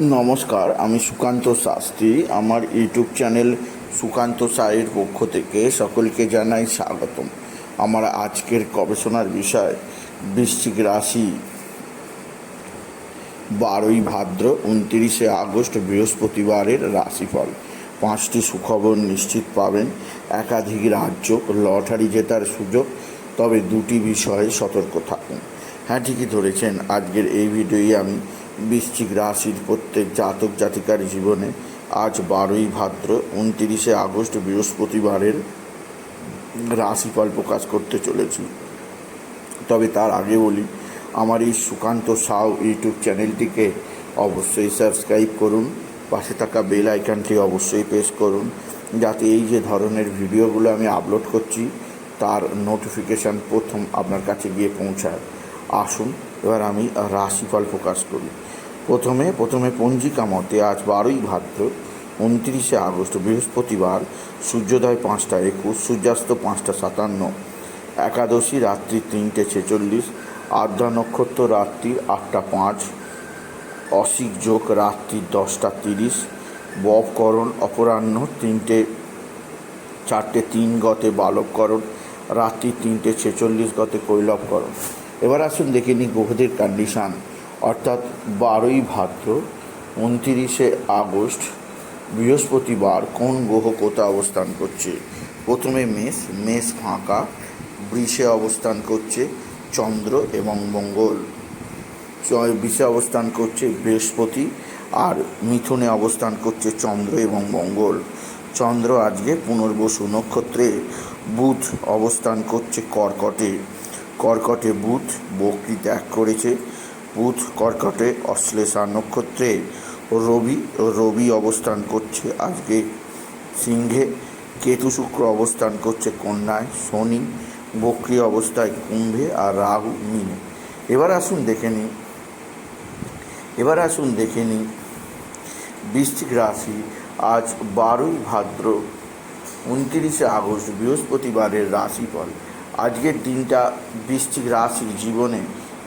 নমস্কার, আমি সুকান্ত শাস্ত্রী। আমার ইউটিউব চ্যানেল সুকান্ত সায়ের পক্ষ থেকে সকলকে জানাই স্বাগতম। আমার আজকের গবেষণার বিষয়, বৃশ্চিক রাশি। বারোই ভাদ্র, উনতিরিশে আগস্ট, বৃহস্পতিবারের রাশিফল। পাঁচটি সুখবর নিশ্চিত পাবেন। একাধিক রাজ্য লটারি জেতার সুযোগ, তবে দুটি বিষয়ে সতর্ক থাকুন। হ্যাঁ ঠিকই ধরেছেন। আজকের এই ভিডিওয়ে আমি বৃশ্চিক রাশির প্রত্যেক জাতক জাতিকার জীবনে আজ বারোই ভাদ্র উনতিরিশে আগস্ট বৃহস্পতিবারের রাশিফল প্রকাশ করতে চলেছি। তবে তার আগে বলি, আমার এই সুকান্ত সাউ ইউটিউব চ্যানেলটিকে অবশ্যই সাবস্ক্রাইব করুন, পাশে থাকা বেল আইকনটি অবশ্যই প্রেস করুন, যাতে এই যে ধরনের ভিডিওগুলো আমি আপলোড করছি, তার নোটিফিকেশান প্রথম আপনার কাছে গিয়ে পৌঁছায়। আসুন, এবার আমি রাশিফল প্রকাশ করি। প্রথমে প্রথমে পঞ্জিকা মতে আজ বারোই ভাদ্র, উনত্রিশে আগস্ট, বৃহস্পতিবার, সূর্যোদয় পাঁচটা একুশ, সূর্যাস্ত পাঁচটা সাতান্ন, একাদশী রাত্রি তিনটে ছেচল্লিশ আদ্রা নক্ষত্র রাত্রি আটটা পাঁচ, অসিক যোগ রাত্রি দশটা তিরিশ, ববকরণ অপরাহ্ন তিনটে, চারটে তিন গতে বালককরণ রাত্রি তিনটে ছেচল্লিশ গতে কৈলবকরণ। এবার আসুন দেখে নিই গ্রহদের কন্ডিশান অর্থাৎ বারোই ভাদ্র, উনতিরিশে আগস্ট, বৃহস্পতিবার কোন গ্রহ কোথায় অবস্থান করছে? প্রথমে মেষ মেষ ফাঁকা, বৃষে অবস্থান করছে চন্দ্র এবং মঙ্গল। বৃষে অবস্থান করছে বৃহস্পতি আর মিথুনে অবস্থান করছে চন্দ্র এবং মঙ্গল। চন্দ্র আজকে পুনর্বসু নক্ষত্রে, বুধ অবস্থান করছে কর্কটে। কর্কটে বুধ বকরি ত্যাগ করেছে। বুধ কর্কটে অশ্লেষা নক্ষত্রে রবি রবি অবস্থান করছে আজকে সিংহে। কেতু শুক্র অবস্থান করছে কন্যায়, শনি বক্রি অবস্থায় কুম্ভে আর রাহু মিনে। এবার আসুন দেখে নিই এবার আসুন দেখে নিই বৃশ্চিক রাশি আজ বারোই ভাদ্র, উনতিরিশে আগস্ট বৃহস্পতিবারের রাশিফল। আজকের দিনটা বৃশ্চিক রাশির জীবনে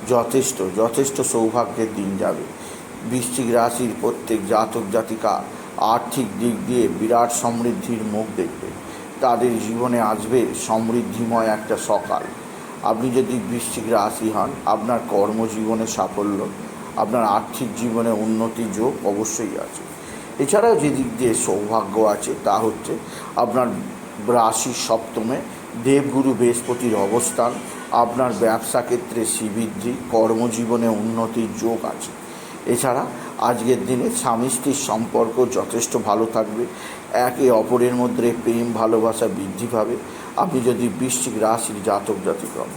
যথেষ্ট যথেষ্ট সৌভাগ্যের দিন যাবে। বৃশ্চিক রাশির প্রত্যেক জাতক জাতিকা আর্থিক দিক দিয়ে বিরাট সমৃদ্ধির মুখ দেখবে। তাদের জীবনে আসবে সমৃদ্ধিময় একটা সকাল। আপনি যদি বৃশ্চিক রাশি হন, আপনার কর্মজীবনে সাফল্য, আপনার আর্থিক জীবনে উন্নতি যোগ অবশ্যই আছে। এছাড়াও যে দিক দিয়ে সৌভাগ্য আছে তা হচ্ছে আপনার রাশির সপ্তমে দেবগুরু বৃহস্পতির অবস্থান, আপনার ব্যবসা ক্ষেত্রে শ্রীবৃদ্ধি, কর্মজীবনে উন্নতির যোগ আছে। এছাড়া আজকের দিনে স্বামী স্ত্রীর সম্পর্ক যথেষ্ট ভালো থাকবে, একে অপরের মধ্যে প্রেম, ভালোবাসা বৃদ্ধি পাবে। আপনি যদি বৃশ্চিক রাশির জাতক জাতিক হন,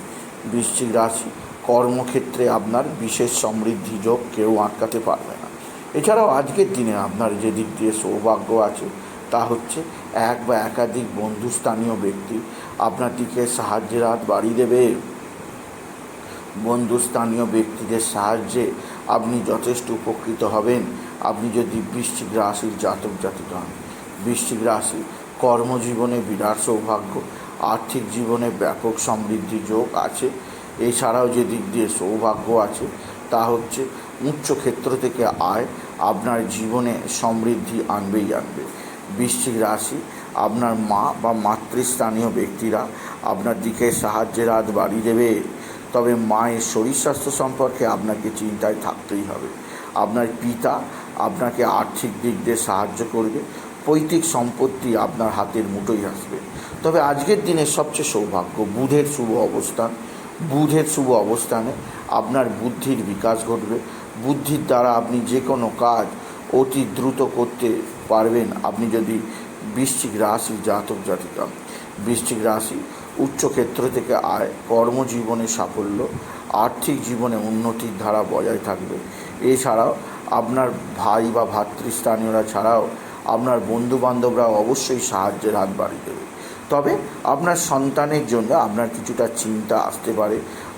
বৃশ্চিক রাশি কর্মক্ষেত্রে আপনার বিশেষ সমৃদ্ধি যোগ কেউ আটকাতে পারবে না। এছাড়াও আজকের দিনে আপনার যে দিক দিয়ে সৌভাগ্য আছে তা হচ্ছে এক বা একাধিক বন্ধুস্থানীয় ব্যক্তি। আপনার দিকে সাহায্যের হাত বাড়িয়ে দেবে। বন্ধুস্থানীয় ব্যক্তিদের সাহায্যে আপনি যথেষ্ট উপকৃত হবেন। আপনি যদি বৃশ্চিক রাশির জাতক জাতিক হন, বৃশ্চিক রাশি কর্মজীবনে বিরাট সৌভাগ্য, আর্থিক জীবনে ব্যাপক সমৃদ্ধি যোগ আছে। এছাড়াও যে দিক দিয়ে সৌভাগ্য আছে, তা হচ্ছে উচ্চ ক্ষেত্র থেকে আয়, আপনার জীবনে সমৃদ্ধি আনবেই আনবে। বৃশ্চিক রাশি, আপনার মা বা মাতৃস্থানীয় ব্যক্তিরা আপনার দিকে সাহায্যের হাত বাড়িয়ে দেবে। তবে মায়ের শরীর স্বাস্থ্য সম্পর্কে আপনাকে চিন্তায় থাকতেই হবে। আপনার পিতা আপনাকে আর্থিক দিক দিয়ে সাহায্য করবে, পৈতৃক সম্পত্তি আপনার হাতের মুঠোই আসবে। তবে আজকের দিনের সবচেয়ে সৌভাগ্য, বুধের শুভ অবস্থান। বুধের শুভ অবস্থানে আপনার বুদ্ধির বিকাশ ঘটবে। বুদ্ধির দ্বারা আপনি যে কোনো কাজ অতি দ্রুত করতে পারবেন আপনি যদি বৃশ্চিক রাশি জাতক জাতিকা। বৃশ্চিক রাশি উচ্চ ক্ষেত্র থেকে আয়, কর্মজীবনে সাফল্য, আর্থিক জীবনে উন্নতির ধারা বজায় থাকবে। এছাড়াও আপনার ভাই বা ভাতৃস্থানীয়রা ছাড়াও আপনার বন্ধুবান্ধবরা অবশ্যই সাহায্যের হাত বাড়িয়ে দেবে। তবে আপনার সন্তানের জন্য আপনার কিছুটা চিন্তা আসতে পারে।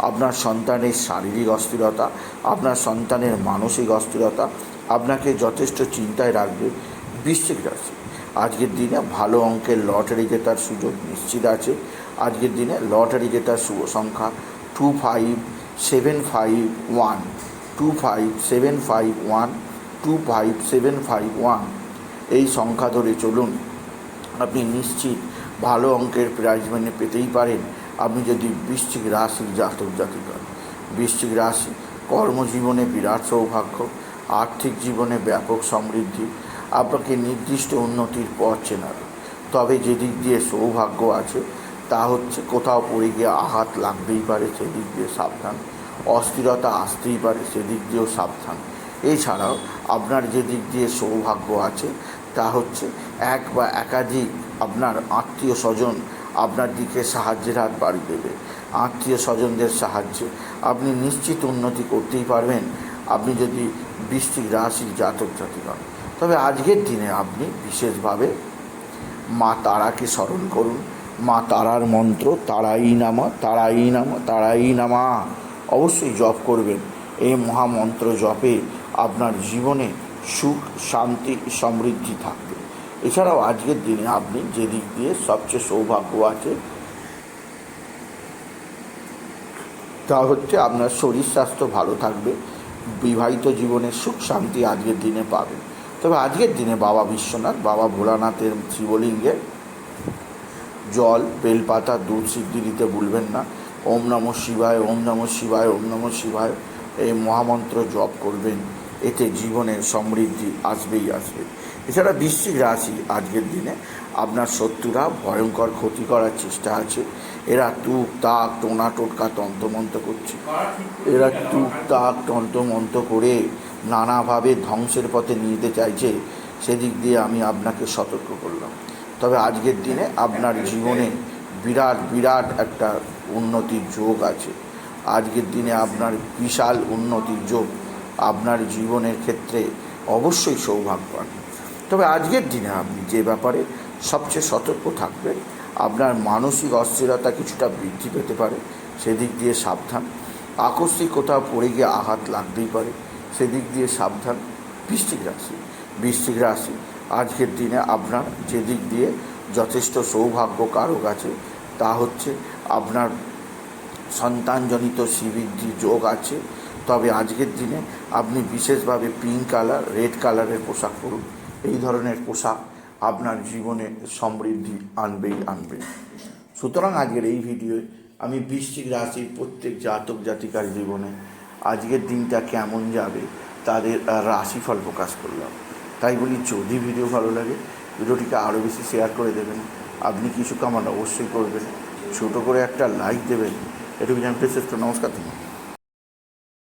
আপনার সন্তানের শারীরিক অস্থিরতা, আপনার সন্তানের মানসিক অস্থিরতা আপনাকে যথেষ্ট চিন্তায় রাখবে বৃশ্চিক রাশি আজকের দিনে ভালো অঙ্কের লটারি জেতার সুযোগ নিশ্চিত আছে। আজকের দিনে লটারি জেতার শুভ সংখ্যা two five seven five one two five seven five one two five seven five one এই সংখ্যা ধরে চলুন। আপনি নিশ্চিত ভালো অঙ্কের প্রাইজ মানে পেতেই পারেন। আপনি যদি বৃশ্চিক রাশির জাতক জাতিকা। বৃশ্চিক রাশি কর্মজীবনে বিরাট সৌভাগ্য। আর্থিক জীবনে ব্যাপক সমৃদ্ধি, আপনাকে নির্দিষ্ট উন্নতির পথ চেনাবে। তবে যেদিক দিয়ে সৌভাগ্য আছে, তা হচ্ছে কোথাও পড়ে গিয়ে আঘাত লাগতেই পারে, সেদিক দিয়ে সাবধান। অস্থিরতা আসতেই পারে, সেদিক দিয়েও সাবধান। এছাড়াও, আপনার যে দিক দিয়ে সৌভাগ্য আছে, তা হচ্ছে এক বা একাধিক আপনার আত্মীয় স্বজন আপনার দিকে সাহায্যের হাত বাড়ি দেবে। আত্মীয় স্বজনদের সাহায্যে আপনি নিশ্চিত উন্নতি করতেই পারবেন। আপনি যদি বৃষ্টিক রাশির জাতক জাতিক হন, তবে আজকের দিনে আপনি বিশেষভাবে মা তারাকে স্মরণ করুন। মা তারার মন্ত্র, তারাই নামা তারাই নামা তারাই নামা। অবশ্যই জপ করবেন। এই মহামন্ত্র জপে আপনার জীবনে সুখ, শান্তি, সমৃদ্ধি থাকবে। এছাড়াও আজকের দিনে আপনি যে দিক দিয়ে সবচেয়ে সৌভাগ্য আছে, তা হচ্ছে আপনার শরীর স্বাস্থ্য ভালো থাকবে। বিবাহিত জীবনের সুখ শান্তি আজকের দিনে পাবেন তবে আজকের দিনে বাবা বিশ্বনাথ, বাবা ভোলানাথের শিবলিঙ্গে জল, বেলপাতা, দুধ সিদ্ধি দিতে ভুলবেন না। ওম নম শিবায়, ওম নম শিবায়, ওম নম শিবায় এই মহামন্ত্র জপ করবেন। এতে জীবনের সমৃদ্ধি আসবেই আসবে। এছাড়া বৃশ্চিক রাশি আজকের দিনে আপনার শত্রুরা ভয়ঙ্কর ক্ষতি করার চেষ্টা আছে। এরা তুক তাক, টোনা, টোটকা, তন্ত্রমন্ত্র করছে। এরা তুক তাক, তন্ত্রমন্ত্র করে নানাভাবে ধ্বংসের পথে নিয়ে যেতে চাইছে। সেদিক দিয়ে আমি আপনাকে সতর্ক করলাম। তবে আজকের দিনে আপনার জীবনে বিরাট বিরাট একটা উন্নতির যোগ আছে। আজকের দিনে আপনার বিশাল উন্নতির যোগ আপনার জীবনের ক্ষেত্রে অবশ্যই সৌভাগ্য তবে আজকের দিনে আপনি যে ব্যাপারে সবচেয়ে সতর্ক থাকবেন আপনার মানসিক অস্থিরতা কিছুটা বৃদ্ধি পেতে পারে। সেদিক দিয়ে সাবধান। আকস্মিক কোথাও পড়ে গিয়ে আঘাত লাগতেই পারে। সেদিক দিয়ে সাবধান। বৃষ্টিক রাশি। বৃষ্টিক রাশি। আজকের দিনে আপনার যেদিক দিয়ে যথেষ্ট সৌভাগ্য কারক আছে, তা হচ্ছে আপনার সন্তানজনিত শ্রীবৃদ্ধি যোগ আছে। তবে আজকের দিনে আপনি বিশেষভাবে পিঙ্ক কালার রেড কালারের পোশাক পরুন। এই ধরনের পোশাক আপনার জীবনে সমৃদ্ধি আনবেই আনবে। সুতরাং আজকের এই ভিডিওয় আমি বৃশ্চিক রাশির প্রত্যেক জাতক জাতিকার জীবনে আজকের দিনটা কেমন যাবে তাদের রাশিফল প্রকাশ করলাম। তাই বলি, যদি ভিডিও ভালো লাগে, ভিডিওটিকে আরও বেশি শেয়ার করে দেবেন। আপনি কিছু কামান অবশ্যই করবেন। ছোটো করে একটা লাইক দেবেন। এটুকু জানতে চেষ্টা নমস্কার। তোমার